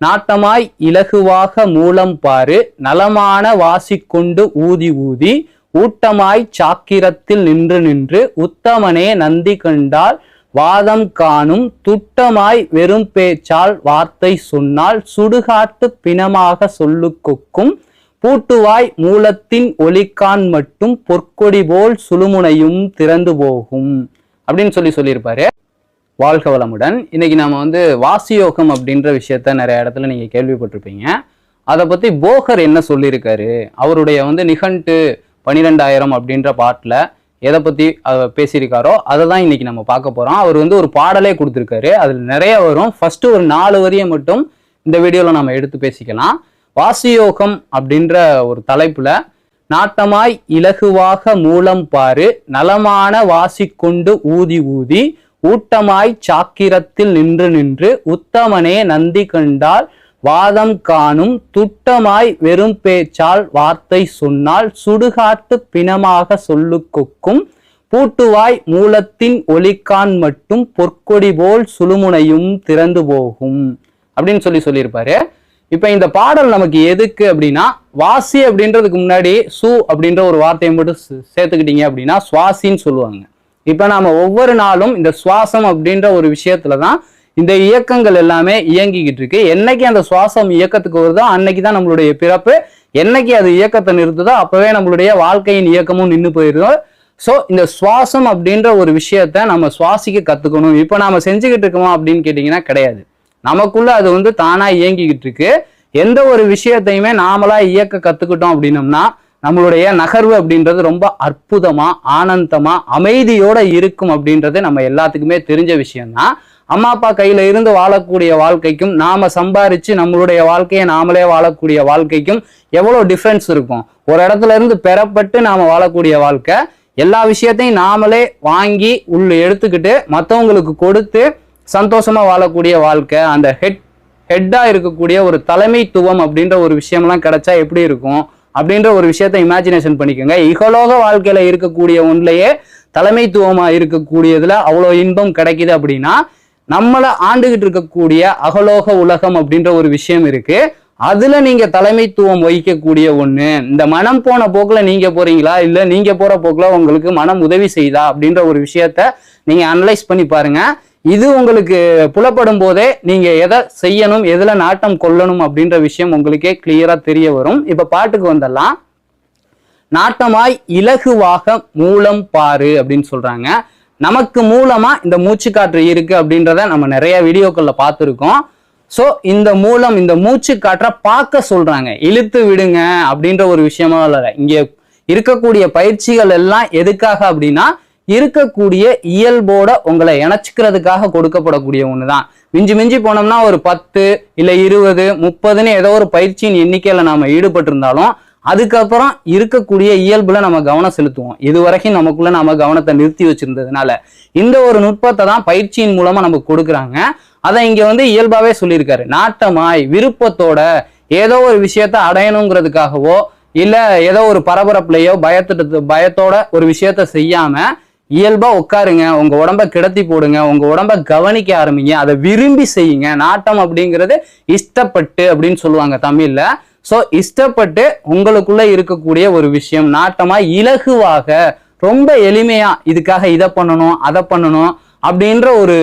நாட்டமாய் இலகுவாக மூலம் பாரு நலமான வாசிக்கொண்டு ஊதி ஊதி ஊட்டமாய் சாக்கிரத்தில் நின்று நின்று உத்தமனே நந்தி கண்டால் வாதம் காணும் துட்டமாய் வெறும் பேச்சால் வார்த்தை சொன்னால் சுடுகாட்டு பிணமாக சொல்லுக்கொக்கும் பூட்டுவாய் மூலத்தின் ஒலிக்கான் மட்டும் பொற்கொடி போல் சுழுமுனையும் திறந்து போகும். அப்படின்னு சொல்லி சொல்லியிருப்பாரு. வாழ்க வளமுடன். இன்னைக்கு நாம வந்து வாசியோகம் அப்படின்ற விஷயத்த நிறைய இடத்துல நீங்க கேள்விப்பட்டிருப்பீங்க. அதை பத்தி போகர் என்ன சொல்லியிருக்காரு? அவருடைய வந்து நிகண்டு பனிரெண்டாயிரம் அப்படின்ற பாட்டில் எதை பத்தி பேசியிருக்காரோ அதை தான் இன்னைக்கு நம்ம பார்க்க போறோம். அவர் வந்து ஒரு பாடலே கொடுத்துருக்காரு. அதில் நிறைய வரும். ஃபர்ஸ்ட் ஒரு நாலு வரியை மட்டும் இந்த வீடியோவில் நம்ம எடுத்து பேசிக்கலாம். வாசியோகம் அப்படின்ற ஒரு தலைப்புல நாட்டமாய் இலகுவாக மூலம் பாரு நலமான வாசிக்கொண்டு ஊதி ஊதி ஊட்டமாய் சாக்கிரத்தில் நின்று நின்று உத்தமனே நந்தி கண்டால் வாதம் காணும் துட்டமாய் வெறும் பேச்சால் வார்த்தை சொன்னால் சுடுகாட்டு பிணமாக சொல்லுக்கொக்கும் பூட்டுவாய் மூலத்தின் ஒலிக்கான் மட்டும் பொற்கொடி போல் சுழுமுனையும் திறந்து போகும். அப்படின்னு சொல்லி சொல்லியிருப்பாரு. இப்ப இந்த பாடல் நமக்கு எதுக்கு அப்படின்னா வாசி அப்படின்றதுக்கு முன்னாடி சு அப்படின்ற ஒரு வார்த்தையை மட்டும் சே- சேர்த்துக்கிட்டீங்க அப்படின்னா சுவாசின்னு சொல்லுவாங்க. இப்போ நாம் ஒவ்வொரு நாளும் இந்த சுவாசம் அப்படின்ற ஒரு விஷயத்துல தான் இந்த இயக்கங்கள் எல்லாமே இயங்கிக்கிட்டு இருக்கு. என்னைக்கு அந்த சுவாசம் இயக்கத்துக்கு வருதோ அன்னைக்கு தான் நம்மளுடைய பிறப்பு. என்னைக்கு அது இயக்கத்தை நிறுத்துதோ அப்பவே நம்மளுடைய வாழ்க்கையின் இயக்கமும் நின்று போயிருதோ. ஸோ இந்த சுவாசம் அப்படின்ற ஒரு விஷயத்த நம்ம சுவாசிக்க கற்றுக்கணும் இப்போ நாம் செஞ்சுக்கிட்டு இருக்கோமா அப்படின்னு கேட்டிங்கன்னா கிடையாது. நமக்குள்ள அது வந்து தானாக இயங்கிக்கிட்டு இருக்கு. எந்த ஒரு விஷயத்தையுமே நாமளா இயக்க கற்றுக்கிட்டோம் அப்படின்னம்னா நம்மளுடைய நகர்வு அப்படின்றது ரொம்ப அற்புதமா ஆனந்தமா அமைதியோட இருக்கும் அப்படின்றது நம்ம எல்லாத்துக்குமே தெரிஞ்ச விஷயம்தான் அம்மா அப்பா கையில இருந்து வாழக்கூடிய வாழ்க்கைக்கும் நாம சம்பாரிச்சு நம்மளுடைய வாழ்க்கையை நாமளே வாழக்கூடிய வாழ்க்கைக்கும் எவ்வளவு டிஃப்ரென்ஸ் இருக்கும். ஒரு இடத்துல இருந்து பெறப்பட்டு நாம வாழக்கூடிய வாழ்க்கை எல்லா விஷயத்தையும் நாமளே வாங்கி உள்ள எடுத்துக்கிட்டு மற்றவங்களுக்கு கொடுத்து சந்தோஷமா வாழக்கூடிய வாழ்க்கை அந்த ஹெட் ஹெட்டா இருக்கக்கூடிய ஒரு தலைமைத்துவம் அப்படின்ற ஒரு விஷயம்லாம் கிடைச்சா எப்படி இருக்கும்? அப்படின்ற ஒரு விஷயத்தை இமேஜினேஷன் பண்ணிக்கோங்க. இகலோக வாழ்க்கையில இருக்கக்கூடிய ஒன்றிலேயே தலைமைத்துவமா இருக்கக்கூடியதுல அவ்வளோ இன்பம் கிடைக்குது அப்படின்னா நம்மளை ஆண்டுகிட்டு இருக்கக்கூடிய அகலோக உலகம் அப்படின்ற ஒரு விஷயம் இருக்கு. அதுல நீங்க தலைமைத்துவம் வகிக்கக்கூடிய ஒண்ணு. இந்த மனம் போன போக்குல நீங்க போறீங்களா? இல்ல நீங்க போற போக்குல உங்களுக்கு மனம் உதவி செய்தா அப்படின்ற ஒரு விஷயத்த நீங்க அனலைஸ் பண்ணி பாருங்க. இது உங்களுக்கு புலப்படும் போதே நீங்க எதை செய்யணும் எதுல நாட்டம் கொள்ளணும் அப்படின்ற விஷயம் உங்களுக்கே கிளியரா தெரிய வரும். இப்ப பாட்டுக்கு வந்துடலாம். நாட்டமாய் இலகுவாக மூலம் பாரு அப்படின்னு சொல்றாங்க. நமக்கு மூலமா இந்த மூச்சு காற்று இருக்கு அப்படின்றத நம்ம நிறைய வீடியோக்கள்ல பார்த்துருக்கோம். ஸோ இந்த மூலம் இந்த மூச்சு காற்றை பார்க்க சொல்றாங்க. இழுத்து விடுங்க அப்படின்ற ஒரு விஷயமா இல்லை. இங்கே இருக்கக்கூடிய பயிற்சிகள் எல்லாம் எதுக்காக அப்படின்னா இருக்கக்கூடிய இயல்போட உங்களை இணைச்சிக்கிறதுக்காக கொடுக்கப்படக்கூடிய ஒன்று தான் மிஞ்சி மிஞ்சி போனோம்னா ஒரு பத்து இல்லை இருபது முப்பதுன்னு ஏதோ ஒரு பயிற்சியின் எண்ணிக்கையில் நாம் ஈடுபட்டிருந்தாலும் அதுக்கப்புறம் இருக்கக்கூடிய இயல்புல நம்ம கவனம் செலுத்துவோம். இது வரைக்கும் நமக்குள்ள நம்ம கவனத்தை நிறுத்தி வச்சிருந்ததுனால. இந்த ஒரு நுட்பத்தை தான் பயிற்சியின் மூலமா நமக்கு கொடுக்குறாங்க. அதை இங்க வந்து இயல்பாவே சொல்லியிருக்காரு. நாட்டமாய் விருப்பத்தோட ஏதோ ஒரு விஷயத்த அடையணுங்கிறதுக்காகவோ இல்ல ஏதோ ஒரு பரபரப்புலையோ பயத்துட்டு பயத்தோட ஒரு விஷயத்த செய்யாம இயல்பா உட்காருங்க உங்க உடம்ப கிடத்தி போடுங்க உங்க உடம்ப கவனிக்க ஆரம்பிங்க அதை விரும்பி செய்யுங்க. நாட்டம் அப்படிங்கிறது இஷ்டப்பட்டு அப்படின்னு சொல்லுவாங்க தமிழ்ல. சோ இஷ்டப்பட்டு உங்களுக்குள்ள இருக்கக்கூடிய ஒரு விஷயம் நாட்டமா இலகுவாக ரொம்ப எளிமையா இதுக்காக இதை பண்ணணும் அதை பண்ணணும் அப்படின்ற ஒரு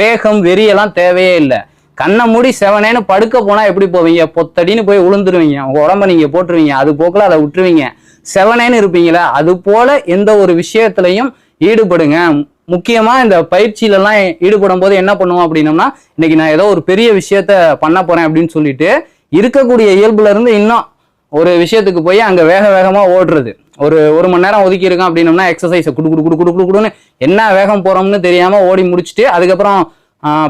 வேகம் வெறியெல்லாம் தேவையே இல்லை. கண்ணை மூடி செவனேன்னு படுக்க போனா எப்படி போவீங்க? பொத்தடின்னு போய் விழுந்துருவீங்க உங்க உடம்ப நீங்க போட்டுருவீங்க. அது போக்கில் அதை விட்டுருவீங்க. செவனேன்னு இருப்பீங்களா அது போல எந்த ஒரு விஷயத்திலையும் ஈடுபடுங்க. முக்கியமாக இந்த பயிற்சியிலலாம் ஈடுபடும் போது என்ன பண்ணுவோம் அப்படின்னம்னா இன்னைக்கு நான் ஏதோ ஒரு பெரிய விஷயத்த பண்ண போறேன் அப்படின்னு சொல்லிட்டு இருக்கக்கூடிய இயல்புல இருந்து இன்னும் ஒரு விஷயத்துக்கு போய் அங்கே வேக வேகமாக ஓடுறது. ஒரு ஒரு மணி நேரம் ஒதுக்கி இருக்கோம் அப்படின்னம்னா எக்ஸசைஸை குடு குடு குடு குடு குடுன்னு என்ன வேகம் போகிறோம்னு தெரியாமல் ஓடி முடிச்சுட்டு அதுக்கப்புறம்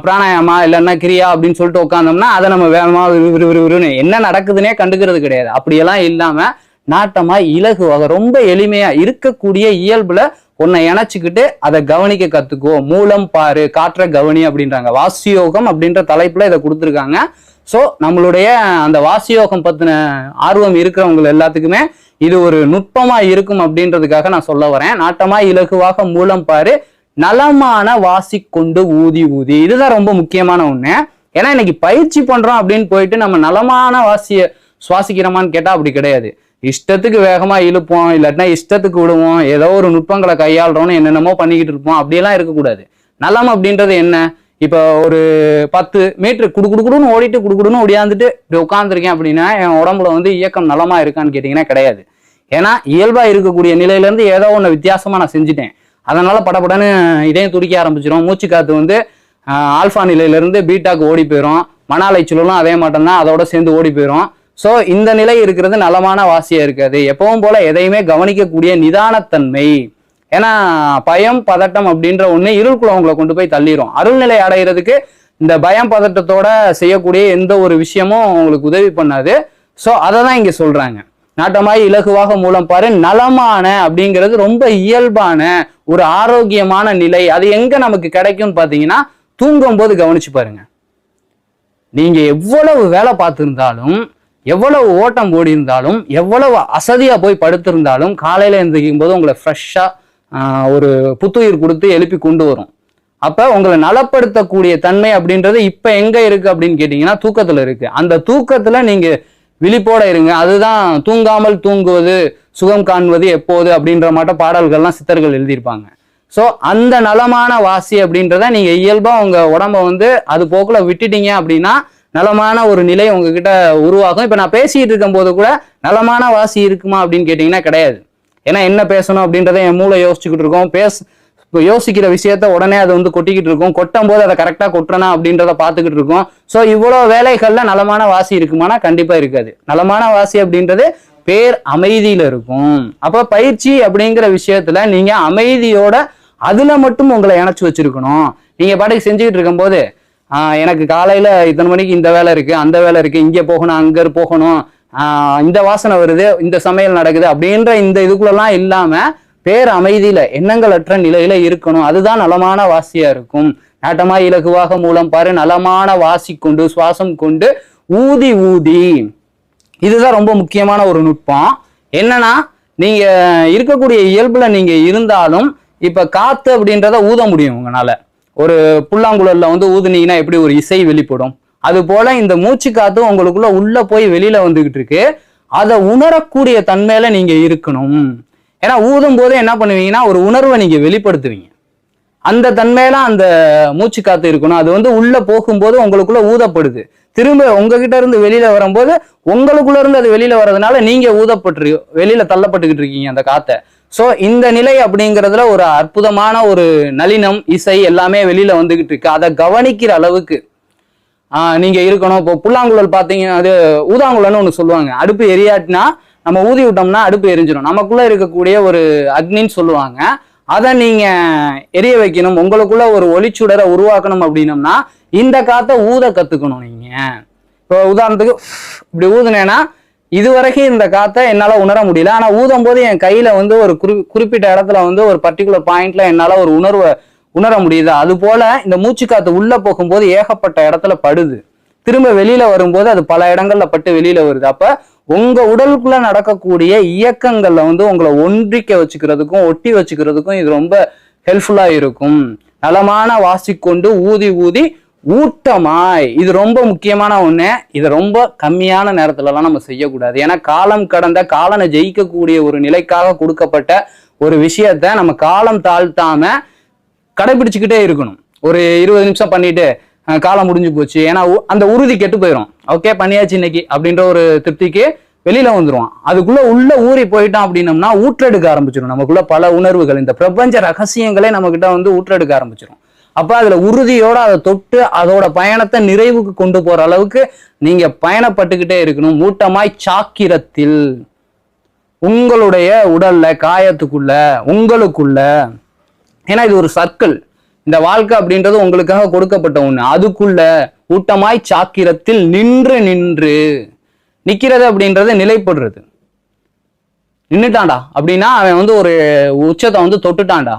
பிராணாயாமா இல்லைன்னா கிரியா அப்படின்னு சொல்லிட்டு உட்காந்தோம்னா அதை நம்ம வேகமாக விறு விறு என்ன நடக்குதுன்னே கண்டுக்கிறது கிடையாது. அப்படியெல்லாம் இல்லாமல் நாட்டமா இலகுவாக ரொம்ப எளிமையா இருக்கக்கூடிய இயல்புல உன்னை இணைச்சிக்கிட்டு அதை கவனிக்க கத்துக்கோ. மூலம் பாரு காற்ற கவனி அப்படின்றாங்க. வாசியோகம் அப்படின்ற தலைப்புல இதை கொடுத்துருக்காங்க. ஸோ நம்மளுடைய அந்த வாசியோகம் பத்தின ஆர்வம் இருக்கிறவங்க எல்லாத்துக்குமே இது ஒரு நுட்பமா இருக்கும் அப்படின்றதுக்காக நான் சொல்ல வரேன். நாட்டமா இலகுவாக மூலம் பாரு நலமான வாசி கொண்டு ஊதி ஊதி. இதுதான் ரொம்ப முக்கியமான ஒண்ணு. ஏன்னா இன்னைக்கு பயிற்சி பண்றோம் அப்படின்னு போயிட்டு நம்ம நலமான வாசிய சுவாசிக்கிறோமான்னு கேட்டா அப்படி கிடையாது. இஷ்டத்துக்கு வேகமாக இழுப்போம் இல்லாட்டினா இஷ்டத்துக்கு விடுவோம் ஏதோ ஒரு நுட்பங்களை கையாளுறோம்னு என்னென்னமோ பண்ணிக்கிட்டு இருப்போம். அப்படியெல்லாம் இருக்கக்கூடாது. நலம் அப்படின்றது என்ன? இப்போ ஒரு பத்து மீட்ரு குடு குடுன்னு ஓடிட்டு குடுகுடுன்னு ஓடியாந்துட்டு இப்படி உட்காந்துருக்கேன் அப்படின்னா என் உடம்புல வந்து இயக்கம் நலமாக இருக்கான்னு கேட்டிங்கன்னா கிடையாது. ஏன்னா இயல்பாக இருக்கக்கூடிய நிலையிலேருந்து ஏதோ ஒன்று வித்தியாசமாக நான் செஞ்சுட்டேன். அதனால படபடன்னு இதயம் துடிக்க ஆரம்பிச்சிடும் மூச்சு காத்து வந்து ஆல்ஃபா நிலையிலேருந்து பீட்டாக்கு ஓடி போயிடும் மன அலைச்சலும் அதே மாட்டோம்னா அதோட சேர்ந்து ஓடி போயிடும் ஸோ இந்த நிலை இருக்கிறது நலமான வாசியா இருக்காது. எப்பவும் போல எதையுமே கவனிக்கக்கூடிய நிதானத்தன்மை. ஏன்னா பயம் பதட்டம் அப்படின்ற ஒண்ணு இருளுக்குள்ள உங்களை கொண்டு போய் தள்ளிடும் அருள்நிலை அடைகிறதுக்கு இந்த பயம் பதட்டத்தோட செய்யக்கூடிய எந்த ஒரு விஷயமும் உங்களுக்கு உதவி பண்ணாது. ஸோ அதை தான் இங்க சொல்றாங்க. நாட்டமாய் இலகுவாக மூலம் பாரு நலமான அப்படிங்கிறது ரொம்ப இயல்பான ஒரு ஆரோக்கியமான நிலை. அது எங்க நமக்கு கிடைக்கும்னு பாத்தீங்கன்னா தூங்கும் போது கவனிச்சு பாருங்க. நீங்க எவ்வளவு வேலை பார்த்திருந்தாலும் எவ்வளவு ஓட்டம் ஓடி இருந்தாலும் எவ்வளவு அசதியாக போய் படுத்திருந்தாலும் காலையில் எழுந்திரிக்கும் போது உங்களை ஃப்ரெஷ்ஷாக ஒரு புத்துயிர் கொடுத்து எழுப்பி கொண்டு வரும். அப்போ உங்களை நலப்படுத்தக்கூடிய தன்மை அப்படின்றது இப்போ எங்கே இருக்குது அப்படின்னு கேட்டிங்கன்னா தூக்கத்தில் இருக்குது அந்த தூக்கத்தில் நீங்கள் விழிப்போட இருங்க. அதுதான் தூங்காமல் தூங்குவது சுகம் காண்பது எப்போது அப்படின்ற மாட்ட பாடல்கள்லாம் சித்தர்கள் எழுதியிருப்பாங்க. ஸோ அந்த நலமான வாசி அப்படின்றத நீங்கள் இயல்பாக உங்கள் உடம்ப வந்து அது போக்கில் விட்டுட்டீங்க அப்படின்னா நலமான ஒரு நிலை உங்ககிட்ட உருவாகும். இப்போ நான் பேசிட்டு இருக்கும் போது கூட நலமான வாசி இருக்குமா அப்படின்னு கேட்டிங்கன்னா கிடையாது. ஏன்னா என்ன பேசணும் அப்படின்றத என் மூளை யோசிச்சுக்கிட்டு இருக்கோம். பேச இப்போ யோசிக்கிற விஷயத்த உடனே அதை வந்து கொட்டிக்கிட்டு இருக்கும். கொட்டும் போது அதை கரெக்டாக கொட்டுறனா அப்படின்றத பார்த்துக்கிட்டு இருக்கோம். ஸோ இவ்வளோ வேலைகளில் நலமான வாசி இருக்குமானா கண்டிப்பாக இருக்காது. நலமான வாசி அப்படின்றது பேர் அமைதியில் இருக்கும். அப்போ பயிற்சி அப்படிங்கிற விஷயத்தில் நீங்கள் அமைதியோட அதில் மட்டும் உங்களை இணைச்சி வச்சிருக்கணும். நீங்கள் பாட்டுக்கு செஞ்சுக்கிட்டு இருக்கும்போது எனக்கு காலையில் இத்தனை மணிக்கு இந்த வேலை இருக்குது அந்த வேலை இருக்குது இங்கே போகணும் அங்கே போகணும். இந்த வாசனை வருது இந்த சமையல் நடக்குது அப்படின்ற இந்த இதுக்குள்ளெல்லாம் இல்லாமல் பேர் அமைதியில் எண்ணங்களற்ற நிலையில் இருக்கணும். அதுதான் நலமான வாசியாக இருக்கும். நாட்டமா இலகுவாக மூலம் பாரு நலமான வாசி கொண்டு சுவாசம் கொண்டு ஊதி ஊதி. இதுதான் ரொம்ப முக்கியமான ஒரு நுட்பம். என்னன்னா நீங்கள் இருக்கக்கூடிய இயல்பில் நீங்கள் இருந்தாலும் இப்போ காற்று அப்படின்றத ஊத முடியும் உங்களால். ஒரு புல்லாங்குழல்ல வந்து ஊதுனீங்கன்னா எப்படி ஒரு இசை வெளிப்படும்? அது போல இந்த மூச்சு காத்து உங்களுக்குள்ள உள்ள போய் வெளியில வந்துகிட்டு இருக்கு. அதை உணரக்கூடிய தன்மையில நீங்க இருக்கணும். ஏன்னா ஊதும் போது என்ன பண்ணுவீங்கன்னா ஒரு உணர்வை நீங்க வெளிப்படுத்துவீங்க. அந்த தன்மையில அந்த மூச்சு காத்து இருக்கணும். அது வந்து உள்ள போகும்போது உங்களுக்குள்ள ஊதப்படுது. திரும்ப உங்ககிட்ட இருந்து வெளியில வரும்போது உங்களுக்குள்ள இருந்து அது வெளியில வர்றதுனால நீங்க ஊதப்பட்டு வெளியில தள்ளப்பட்டுக்கிட்டு இருக்கீங்க அந்த காத்தை. ஸோ இந்த நிலை அப்படிங்கிறதுல ஒரு அற்புதமான ஒரு நளினம் இசை எல்லாமே வெளியில வந்துகிட்டு இருக்கு. அதை கவனிக்கிற அளவுக்கு நீங்கள் நீங்க இருக்கணும். இப்போ புல்லாங்குழல் பார்த்தீங்கன்னா அது ஊதாங்குழல்னு ஒன்று சொல்லுவாங்க. அடுப்பு எரியாட்டினா நம்ம ஊதி விட்டோம்னா அடுப்பு எரிஞ்சிடும் நமக்குள்ள இருக்கக்கூடிய ஒரு அக்னின்னு சொல்லுவாங்க. அதை நீங்க எரிய வைக்கணும். உங்களுக்குள்ள ஒரு ஒளிச்சுடரை உருவாக்கணும் அப்படின்னம்னா இந்த காத்தை ஊத கத்துக்கணும் நீங்க. இப்போ உதாரணத்துக்கு இப்படி ஊதுனேன்னா இதுவரைக்கும் இந்த காற்றை என்னால் உணர முடியல. ஆனால் ஊதும் போது என் கையில் வந்து ஒரு குறி குறிப்பிட்ட இடத்துல வந்து ஒரு பர்டிகுலர் பாயிண்ட்ல என்னால் ஒரு உணர்வை உணர முடியுது. அது போல இந்த மூச்சு காற்று உள்ளே போகும்போது ஏகப்பட்ட இடத்துல படுது. திரும்ப வெளியில வரும்போது அது பல இடங்கள்ல பட்டு வெளியில வருது. அப்ப உங்க உடலுக்குள்ள நடக்கக்கூடிய இயக்கங்கள்ல வந்து உங்களை ஒன்றிக்க வச்சுக்கிறதுக்கும் ஒட்டி வச்சுக்கிறதுக்கும் இது ரொம்ப ஹெல்ப்ஃபுல்லா இருக்கும். நலமான வாசிக்கொண்டு ஊதி ஊதி ஊட்டமாய். இது ரொம்ப முக்கியமான ஒண்ணு. இதை ரொம்ப கம்மியான நேரத்துலலாம் நம்ம செய்யக்கூடாது. ஏன்னா காலம் கடந்த காலனை ஜெயிக்கக்கூடிய ஒரு நிலைக்காக கொடுக்கப்பட்ட ஒரு விஷயத்த நம்ம காலம் தாழ்த்தாம கடைபிடிச்சுக்கிட்டே இருக்கணும். ஒரு இருபது நிமிஷம் பண்ணிட்டு காலம் முடிஞ்சு போச்சு. ஏன்னா உ- அந்த உறுதி கெட்டு போயிடும் ஓகே பண்ணியாச்சு இன்னைக்கு அப்படின்ற ஒரு திருப்திக்கு வெளியில வந்துருவான். அதுக்குள்ள உள்ள ஊறி போயிட்டான் அப்படின்னம்னா ஊற்றெடுக்க ஆரம்பிச்சிடும் நமக்குள்ள பல உணர்வுகள். இந்த பிரபஞ்ச ரகசியங்களே நம்ம கிட்ட வந்து ஊற்றெடுக்க ஆரம்பிச்சிடும் அப்போ அதில் உறுதியோடு அதை தொட்டு அதோட பயணத்தை நிறைவுக்கு கொண்டு போகிற அளவுக்கு நீங்கள் பயணப்பட்டுக்கிட்டே இருக்கணும். மூட்டமாய் சாக்கிரத்தில். உங்களுடைய உடல்ல காயத்துக்குள்ள உங்களுக்குள்ள. ஏன்னா இது ஒரு சர்க்கிள் இந்த வாழ்க்கை அப்படின்றது உங்களுக்காக கொடுக்கப்பட்ட ஒண்ணு. அதுக்குள்ள ஊட்டமாய் சாக்கிரத்தில் நின்று நின்று நிக்கிறது அப்படின்றது நிலைப்படுறது. நின்றுட்டான்டா அப்படின்னா அவன் வந்து ஒரு உச்சத்தை வந்து தொட்டுட்டான்டா.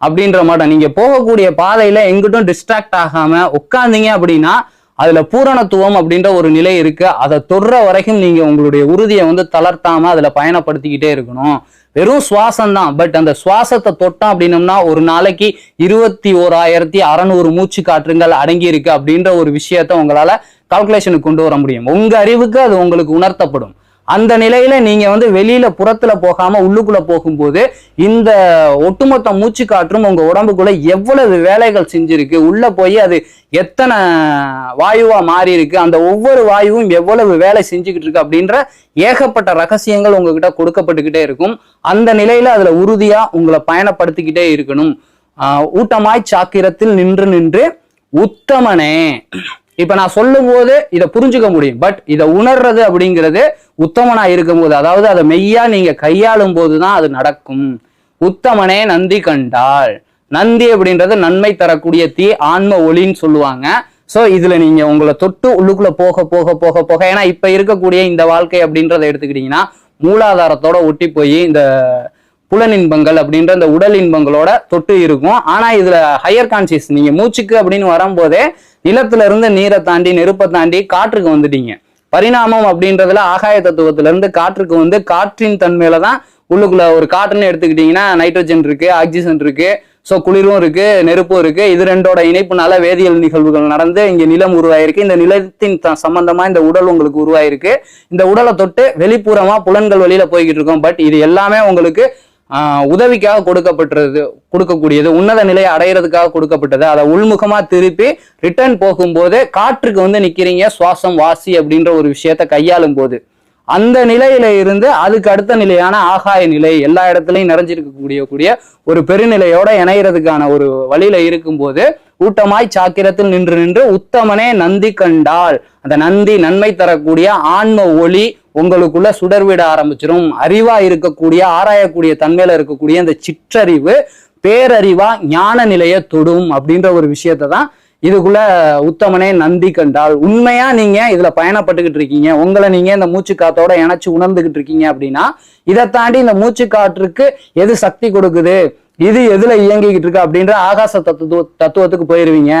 அப்படின்ற மாட்டோம் நீங்க போகக்கூடிய பாதையில எங்கிட்டும் டிஸ்ட்ராக்ட் ஆகாம உட்காந்தீங்க அப்படின்னா அதுல பூரணத்துவம் அப்படின்ற ஒரு நிலை இருக்கு. அதை தொடுற வரைக்கும் நீங்க உங்களுடைய உறுதியை வந்து தளர்த்தாம அதுல பயணப்படுத்திக்கிட்டே இருக்கணும். வெறும் சுவாசம் தான். பட் அந்த சுவாசத்தை தொட்டோம் அப்படின்னம்னா ஒரு நாளைக்கு இருபத்தி ஓராயிரத்தி அறநூறு மூச்சு காற்றுங்கள் அடங்கி இருக்கு அப்படின்ற ஒரு விஷயத்த உங்களால கால்குலேஷனுக்கு கொண்டு வர முடியும். உங்க அறிவுக்கு அது உங்களுக்கு உணர்த்தப்படும். அந்த நிலையில நீங்க வந்து வெளியில புறத்துல போகாம உள்ளுக்குள்ள போகும்போது இந்த ஒட்டுமொத்த மூச்சு காற்றும் உங்க உடம்புக்குள்ள எவ்வளவு வேலைகள் செஞ்சிருக்கு உள்ள போய் அது எத்தனை வாயுவா மாறி இருக்கு அந்த ஒவ்வொரு வாயுவும் எவ்வளவு வேலை செஞ்சுக்கிட்டு இருக்கு அப்படின்ற ஏகப்பட்ட ரகசியங்கள் உங்ககிட்ட கொடுக்கப்பட்டுக்கிட்டே இருக்கும். அந்த நிலையில அதுல உறுதியா உங்களை பயணப்படுத்திக்கிட்டே இருக்கணும். ஆஹ் ஊட்டமாய் சாக்கிரத்தில் நின்று நின்று உத்தமனே. இப்ப நான் சொல்லும் போது இதை புரிஞ்சுக்க முடியும். பட் இதை உணர்றது அப்படிங்கிறது உத்தமனா இருக்கும்போது அதாவது அதை மெய்யா நீங்க கையாளும் போதுதான் அது நடக்கும். உத்தமனே நந்தி கண்டால் நந்தி அப்படின்றது நன்மை தரக்கூடிய தீ ஆன்ம ஒளின்னு சொல்லுவாங்க. சோ இதுல நீங்க உங்களை தொட்டு உள்ளுக்குள்ள போக போக போக போக ஏன்னா இப்ப இருக்கக்கூடிய இந்த வாழ்க்கை அப்படின்றத எடுத்துக்கிட்டீங்கன்னா மூலாதாரத்தோட ஒட்டி போய் இந்த புலனின்பங்கள் அப்படின்ற அந்த உடல் இன்பங்களோட தொட்டு இருக்கும். ஆனா இதுல ஹையர் கான்சியஸ் நீங்க மூச்சுக்கு அப்படின்னு வரும்போதே நிலத்துல இருந்து நீரை தாண்டி நெருப்பை தாண்டி காற்றுக்கு வந்துட்டீங்க. பரிணாமம் அப்படின்றதுல ஆகாய தத்துவத்துல இருந்து காற்றுக்கு வந்து காற்றின் தன்மையில தான் உள்ளுக்குள்ள ஒரு காற்றுன்னு எடுத்துக்கிட்டீங்கன்னா நைட்ரஜன் இருக்கு ஆக்சிஜன் இருக்கு ஸோ குளிரும் இருக்கு நெருப்பும் இருக்கு. இது ரெண்டோட இணைப்புனால வேதியியல் நிகழ்வுகள் நடந்து இங்க நிலம் உருவாயிருக்கு. இந்த நிலத்தின் த- சம்பந்தமா இந்த உடல் உங்களுக்கு உருவாயிருக்கு. இந்த உடலை தொட்டு வெளிப்புறமா புலன்கள் வழியில போய்கிட்டு இருக்கோம். பட் இது எல்லாமே உங்களுக்கு உதவிக்காக கொடுக்கப்பட்டது கொடுக்கக்கூடியது உன்னத நிலையை அடையிறதுக்காக கொடுக்கப்பட்டது. அதை உள்முகமா திருப்பி ரிட்டர்ன் போகும்போது காற்றுக்கு வந்து நிக்கிறீங்க சுவாசம் வாசி அப்படின்ற ஒரு விஷயத்த கையாளும் போது. அந்த நிலையில இருந்து அதுக்கு அடுத்த நிலையான ஆகாய நிலை எல்லா இடத்துலையும் நிறைஞ்சிருக்கக்கூடிய கூடிய ஒரு பெருநிலையோட இணையிறதுக்கான ஒரு வழியில இருக்கும்போது ஊட்டமாய் சாக்கிரத்தில் நின்று நின்று உத்தமனே நந்தி கண்டால் அந்த நந்தி நன்மை தரக்கூடிய ஆன்ம ஒளி உங்களுக்குள்ள சுடர்விட ஆரம்பிச்சிடும் அறிவா இருக்கக்கூடிய ஆராயக்கூடிய தன்மையில இருக்கக்கூடிய அந்த சிற்றறிவு பேரறிவா ஞான நிலைய தொடும் அப்படின்ற ஒரு விஷயத்தை தான் இதுக்குள்ள உத்தமனே நந்தி கண்டால் உண்மையா நீங்க இதுல பயணப்பட்டுக்கிட்டு இருக்கீங்க உங்களை நீங்க இந்த மூச்சு காத்தோட இணைச்சு உணர்ந்துகிட்டு இருக்கீங்க அப்படின்னா இதை தாண்டி இந்த மூச்சு காற்றுக்கு எது சக்தி கொடுக்குது? இது எதுல இயங்கிக்கிட்டு இருக்கு அப்படின்ற ஆகாச தத்துவ தத்துவத்துக்கு போயிருவீங்க.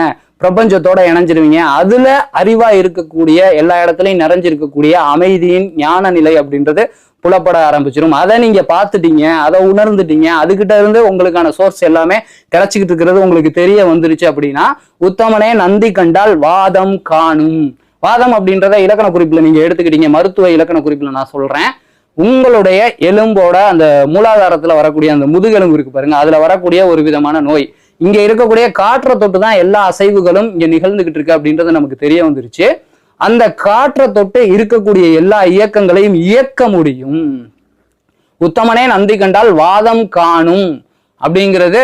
பிரபஞ்சத்தோட இணைஞ்சிருவீங்க. அதுல அறிவா இருக்கக்கூடிய எல்லா இடத்துலையும் நிறைஞ்சிருக்கக்கூடிய அமைதியின் ஞான நிலை அப்படின்றது புலப்பட ஆரம்பிச்சிடும் அதை நீங்க பார்த்துட்டீங்க அதை உணர்ந்துட்டீங்க அதுகிட்ட இருந்து உங்களுக்கான சோர்ஸ் எல்லாமே கிடைச்சிக்கிட்டு இருக்கிறது உங்களுக்கு தெரிய வந்துருச்சு அப்படின்னா உத்தமனே நந்தி கண்டால் வாதம் காணும். வாதம் அப்படின்றத இலக்கண குறிப்புல நீங்க எடுத்துக்கிட்டீங்க. மருத்துவ இலக்கண குறிப்புல நான் சொல்றேன். உங்களுடைய எலும்போட அந்த மூலாதாரத்துல வரக்கூடிய அந்த முதுகெலும்பு இருக்கு பாருங்க அதுல வரக்கூடிய ஒரு விதமான நோய். இங்க இருக்கக்கூடிய காற்றை தொட்டு தான் எல்லா அசைவுகளும் இங்க நிகழ்ந்துகிட்டு இருக்கு அப்படின்றது நமக்கு தெரிய வந்துருச்சு. அந்த காற்றை தொட்டு இருக்கக்கூடிய எல்லா இயக்கங்களையும் இயக்க முடியும். உத்தமனே நந்தி கண்டால் வாதம் காணும் அப்படிங்கிறது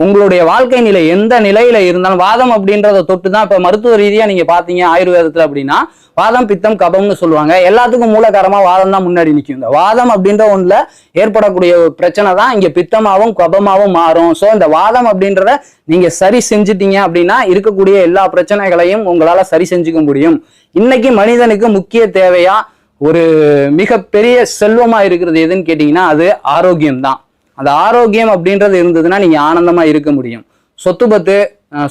உங்களுடைய வாழ்க்கை நிலை எந்த நிலையில இருந்தாலும் வாதம் அப்படின்றத தொட்டு தான் இப்ப மருத்துவ ரீதியா நீங்க பாத்தீங்க ஆயுர்வேதத்துல அப்படின்னா வாதம் பித்தம் கபம்னு சொல்லுவாங்க. எல்லாத்துக்கும் மூலகாரமாக வாதம் தான் முன்னாடி நிற்கும் இந்த வாதம் அப்படின்ற ஒண்ணுல ஏற்படக்கூடிய பிரச்சனை தான் இங்க பித்தமாவும் கபமாவும் மாறும். சோ இந்த வாதம் அப்படின்றத நீங்க சரி செஞ்சுட்டீங்க அப்படின்னா இருக்கக்கூடிய எல்லா பிரச்சனைகளையும் உங்களால சரி செஞ்சுக்க முடியும். இன்னைக்கு மனிதனுக்கு முக்கிய தேவையா ஒரு மிகப்பெரிய செல்வமா இருக்கிறது எதுன்னு கேட்டீங்கன்னா அது ஆரோக்கியம் தான் அந்த ஆரோக்கியம் அப்படின்றது இருந்ததுன்னா நீங்க ஆனந்தமா இருக்க முடியும். சொத்து பத்து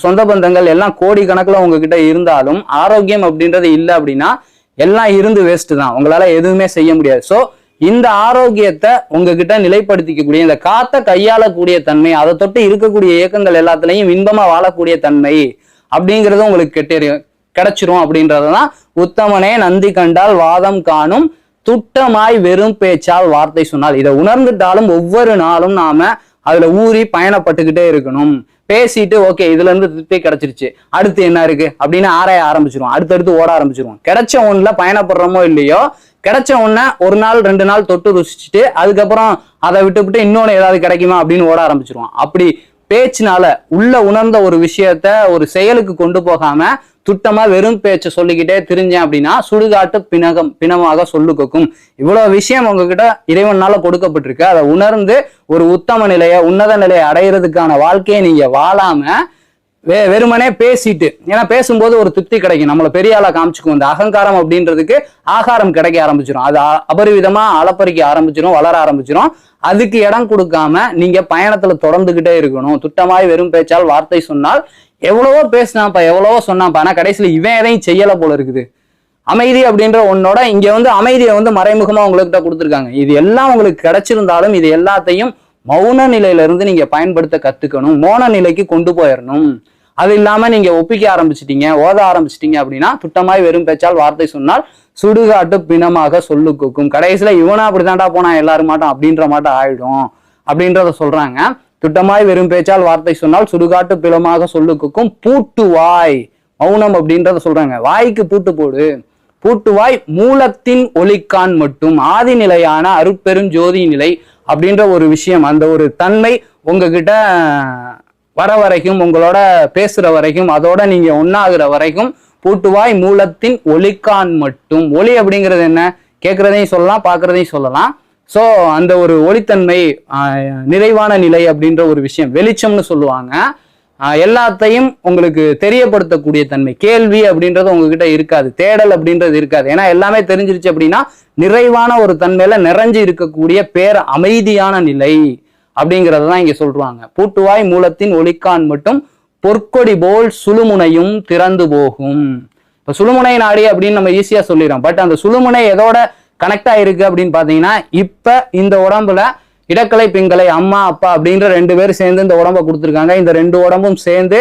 சொந்த பந்தங்கள் எல்லாம் கோடி கணக்குல உங்ககிட்ட இருந்தாலும் ஆரோக்கியம் அப்படின்றது இல்லை அப்படின்னா எல்லாம் இருந்து வேஸ்ட் தான். உங்களால எதுவுமே செய்ய முடியாது. ஸோ இந்த ஆரோக்கியத்தை உங்ககிட்ட நிலைப்படுத்திக்கக்கூடிய இந்த காத்த கையாளக்கூடிய தன்மை அதை தொட்டு இருக்கக்கூடிய இயக்கங்கள் எல்லாத்துலேயும் இன்பமா வாழக்கூடிய தன்மை அப்படிங்கிறது உங்களுக்கு கெட்டறியும் கிடைச்சிரும் அப்படின்றதுதான் உத்தமனே நந்தி கண்டால் வாதம் காணும் துட்டமாய் வெறும் பேச்சால் வார்த்தை சொன்னால். இதை உணர்ந்துட்டாலும் ஒவ்வொரு நாளும் நாம அதுல ஊறி பயணப்பட்டுக்கிட்டே இருக்கணும். பேசிட்டு ஓகே இதுல இருந்து திருப்தி கிடைச்சிருச்சு. அடுத்து என்ன இருக்கு? அப்படின்னு ஆராய ஆரம்பிச்சிருவோம். அடுத்தடுத்து ஓட ஆரம்பிச்சிருவோம். கிடைச்ச ஒண்ணுல பயணப்படுறோமோ இல்லையோ கிடைச்ச ஒண்ண ஒரு நாள் ரெண்டு நாள் தொட்டு ருசிச்சுட்டு அதுக்கப்புறம் அதை விட்டுவிட்டு இன்னொன்று ஏதாவது கிடைக்குமா அப்படின்னு ஓட ஆரம்பிச்சிருவோம். அப்படி பேச்சினால உள்ள உணர்ந்த ஒரு விஷயத்த ஒரு செயலுக்கு கொண்டு போகாம துட்டமா வெறும் பேச்சை சொல்லிக்கிட்டே திரிஞ்சேன் அப்படின்னா சுடுகாட்டு பிணகம் பிணமாக சொல்லுக்கும் இவ்வளவு விஷயம் உங்ககிட்ட இறைவனால கொடுக்கப்பட்டிருக்கு. அதை உணர்ந்து ஒரு உத்தம நிலையை உன்னத நிலையை அடையிறதுக்கான வாழ்க்கையை நீங்க வாழாம வே வெறுமனே பேசிட்டு ஏன்னா பேசும்போது ஒரு திருப்தி கிடைக்கும். நம்மளை பெரிய ஆளா காமிச்சுக்கும் இந்த அகங்காரம் அப்படின்றதுக்கு ஆகாரம் கிடைக்க ஆரம்பிச்சிடும் அது அபரிவிதமா அளப்பறிக்க ஆரம்பிச்சிடும் வளர ஆரம்பிச்சிடும் அதுக்கு இடம் கொடுக்காம நீங்க பயணத்துல தொடர்ந்துகிட்டே இருக்கணும். துட்டமாய் வெறும் பேச்சால் வார்த்தை சொன்னால் எவ்வளவோ பேசினாப்பா எவ்வளவோ சொன்னாப்பா ஆனா கடைசியில இவன் எதையும் செய்யல போல இருக்குது. அமைதி அப்படின்ற ஒன்னோட இங்க வந்து அமைதியை வந்து மறைமுகமா உங்ககிட்ட கொடுத்துருக்காங்க. இது எல்லாம் உங்களுக்கு கிடைச்சிருந்தாலும் இது எல்லாத்தையும் மௌன நிலையில இருந்து நீங்க பயன்படுத்த கத்துக்கணும். மௌன நிலைக்கு கொண்டு போயிடணும். அது இல்லாம நீங்க ஒப்பிக்க ஆரம்பிச்சிட்டீங்க ஓத ஆரம்பிச்சிட்டீங்க அப்படின்னா துட்டமாய் வெறும் பேச்சால் வார்த்தை சொன்னால் சுடுகாட்டு பிணமாக சொல்லு கொக்கும். கடைசியில இவனா அப்படித்தான்டா போனா எல்லாரும் மாட்டோம் அப்படின்ற மாட்டம் ஆயிடும் அப்படின்றத சொல்றாங்க. துட்டமாய் வெறும் பேச்சால் வார்த்தை சொன்னால் சுடுகாட்டு பிணமாக சொல்லு கொக்கும். பூட்டு வாய் மௌனம் அப்படின்றத சொல்றாங்க. வாய்க்கு பூட்டு போடு. பூட்டுவாய் மூலத்தின் ஒளிக்கான் மட்டும். ஆதி நிலையான அருட்பெரும் ஜோதி நிலை அப்படின்ற ஒரு விஷயம். அந்த ஒரு தன்மை உங்ககிட்ட வர வரைக்கும் உங்களோட பேசுற வரைக்கும் அதோட நீங்க ஒன்னாகிற வரைக்கும் பூட்டுவாய் மூலத்தின் ஒளிக்கான் மட்டும். ஒளி அப்படிங்கிறது என்ன? கேட்கறதையும் சொல்லலாம் பார்க்கறதையும் சொல்லலாம். ஸோ அந்த ஒரு ஒளித்தன்மை நிறைவான நிலை அப்படின்ற ஒரு விஷயம் வெளிச்சம்னு சொல்லுவாங்க. எல்லாத்தையும் உங்களுக்கு தெரியப்படுத்தக்கூடிய தன்மை. கேள்வி அப்படின்றது உங்ககிட்ட இருக்காது. தேடல் அப்படின்றது இருக்காது. ஏன்னா எல்லாமே தெரிஞ்சிருச்சு அப்படின்னா நிறைவான ஒரு தன்மையில நிறைஞ்சு இருக்கக்கூடிய பேர் அமைதியான நிலை. அப்படிங்கிறத தான் இங்க சொல்றாங்க. பூட்டுவாய் மூலத்தின் ஒளிக்கான் மட்டும் பொற்கொடி போல் சுழுமுனையும் திறந்து போகும். இப்போ சுழுமுனை நாடி அப்படின்னு நம்ம ஈஸியாக சொல்லிடுறோம். பட் அந்த சுழுமுனை எதோட கனெக்ட் ஆயிருக்கு அப்படின்னு பார்த்தீங்கன்னா இப்போ இந்த உடம்புல இடக்கலை பிங்கலை அம்மா அப்பா அப்படின்ற ரெண்டு பேரும் சேர்ந்து இந்த உடம்ப கொடுத்துருக்காங்க. இந்த ரெண்டு உடம்பும் சேர்ந்து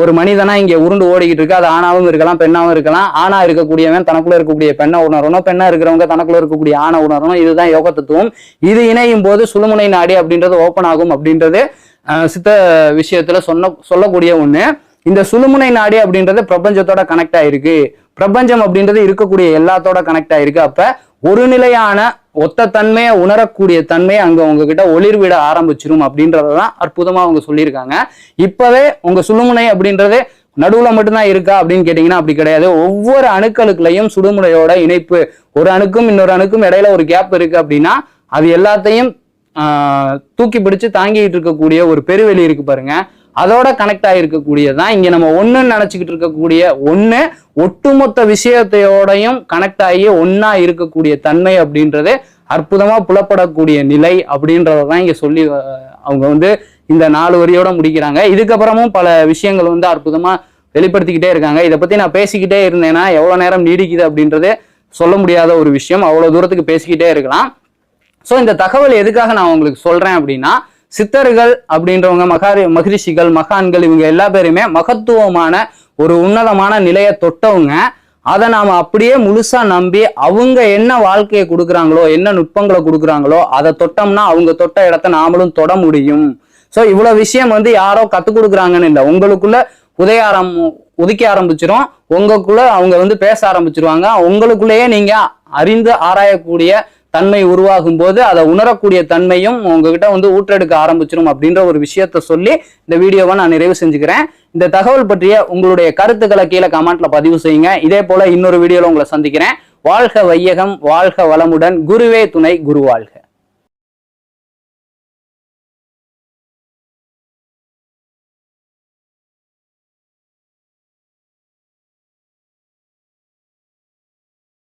ஒரு மனிதனா இங்க உருண்டு ஓடிக்கிட்டு இருக்கு. அது ஆணாவும் இருக்கலாம் பெண்ணாவும் இருக்கலாம். ஆணா இருக்கக்கூடியவன் தனக்குள்ள இருக்கக்கூடிய பெண்ணை உணரணும். பெண்ணா இருக்கிறவங்க தனக்குள்ள இருக்கக்கூடிய ஆணை உணரணும். இதுதான் யோக தத்துவம் இது இணையும் போது சுழுமுனை நாடி அப்படின்றது ஓப்பன் ஆகும் அப்படின்றது சித்த விஷயத்துல சொன்ன சொல்லக்கூடிய ஒண்ணு. இந்த சுழுமுனை நாடி அப்படின்றது பிரபஞ்சத்தோட கனெக்ட் ஆயிருக்கு. பிரபஞ்சம் அப்படின்றது இருக்கக்கூடிய எல்லாத்தோட கனெக்ட் ஆயிருக்கு. அப்ப ஒரு நிலையான ஒத்த தன்மையை உணரக்கூடிய தன்மையை அங்க உங்ககிட்ட ஒளிர்விட ஆரம்பிச்சிரும் அப்படின்றதான் அற்புதமா அவங்க சொல்லியிருக்காங்க. இப்பவே உங்க சுழுமுனை அப்படின்றதே நடுவுல மட்டும்தான் இருக்கா அப்படின்னு கேட்டீங்கன்னா அப்படி கிடையாது. ஒவ்வொரு அணுக்களுக்குலையும் சுடுமுனையோட இணைப்பு. ஒரு அணுக்கும் இன்னொரு அணுக்கும் இடையில ஒரு கேப் இருக்கு அப்படின்னா அது எல்லாத்தையும் தூக்கி பிடிச்சு தாங்கிட்டு இருக்கக்கூடிய ஒரு பெருவெளி இருக்கு பாருங்க. அதோட கனெக்ட் ஆகிருக்கக்கூடியதான் இங்க நம்ம ஒன்றுன்னு நினச்சிக்கிட்டு இருக்கக்கூடிய ஒன்று ஒட்டுமொத்த விஷயத்தையோடையும் கனெக்ட் ஆகி ஒன்றா இருக்கக்கூடிய தன்மை அப்படின்றது அற்புதமா புலப்படக்கூடிய நிலை அப்படின்றத தான் இங்க சொல்லி அவங்க வந்து இந்த நாலு வரியோட முடிக்கிறாங்க. இதுக்கப்புறமும் பல விஷயங்கள் வந்து அற்புதமா வெளிப்படுத்திக்கிட்டே இருக்காங்க. இதை பத்தி நான் பேசிக்கிட்டே இருந்தேன்னா எவ்வளவு நேரம் நீடிக்குது அப்படின்றது சொல்ல முடியாத ஒரு விஷயம். அவ்வளவு தூரத்துக்கு பேசிக்கிட்டே இருக்கலாம். ஸோ இந்த தகவல் எதுக்காக நான் உங்களுக்கு சொல்றேன் அப்படின்னா சித்தர்கள் அப்படின்றவங்க மகாரி மகரிஷிகள் மகான்கள் இவங்க எல்லா பேருமே மகத்துவமான ஒரு உன்னதமான நிலையை தொட்டவங்க. அதை நாம் அப்படியே முழுசா நம்பி அவங்க என்ன வாழ்க்கையை கொடுக்குறாங்களோ என்ன நுட்பங்களை கொடுக்குறாங்களோ அதை தொட்டோம்னா அவங்க தொட்ட இடத்த நாமளும் தொட முடியும். ஸோ இவ்வளோ விஷயம் வந்து யாரோ கற்றுக் கொடுக்குறாங்கன்னு இல்லை. உங்களுக்குள்ள உதய ஆரம் உதிக்க ஆரம்பிச்சிடும் உங்களுக்குள்ள அவங்க வந்து பேச ஆரம்பிச்சிருவாங்க. உங்களுக்குள்ளேயே நீங்கள் அறிந்து ஆராயக்கூடிய தன்மை உருவாகும் போது அதை உணரக்கூடிய தன்மையும் உங்ககிட்ட வந்து ஊற்றெடுக்க ஆரம்பிச்சிடும் அப்படின்ற ஒரு விஷயத்த சொல்லி இந்த வீடியோவை நான் நிறைவு செஞ்சுக்கிறேன். இந்த தகவல் பற்றிய உங்களுடைய கருத்துக்களை கீழே கமெண்ட்ல பதிவு செய்யுங்க. இதே போல இன்னொரு வீடியோல உங்களை சந்திக்கிறேன். வாழ்க வையகம் வாழ்க வளமுடன். குருவே துணை குரு வாழ்க.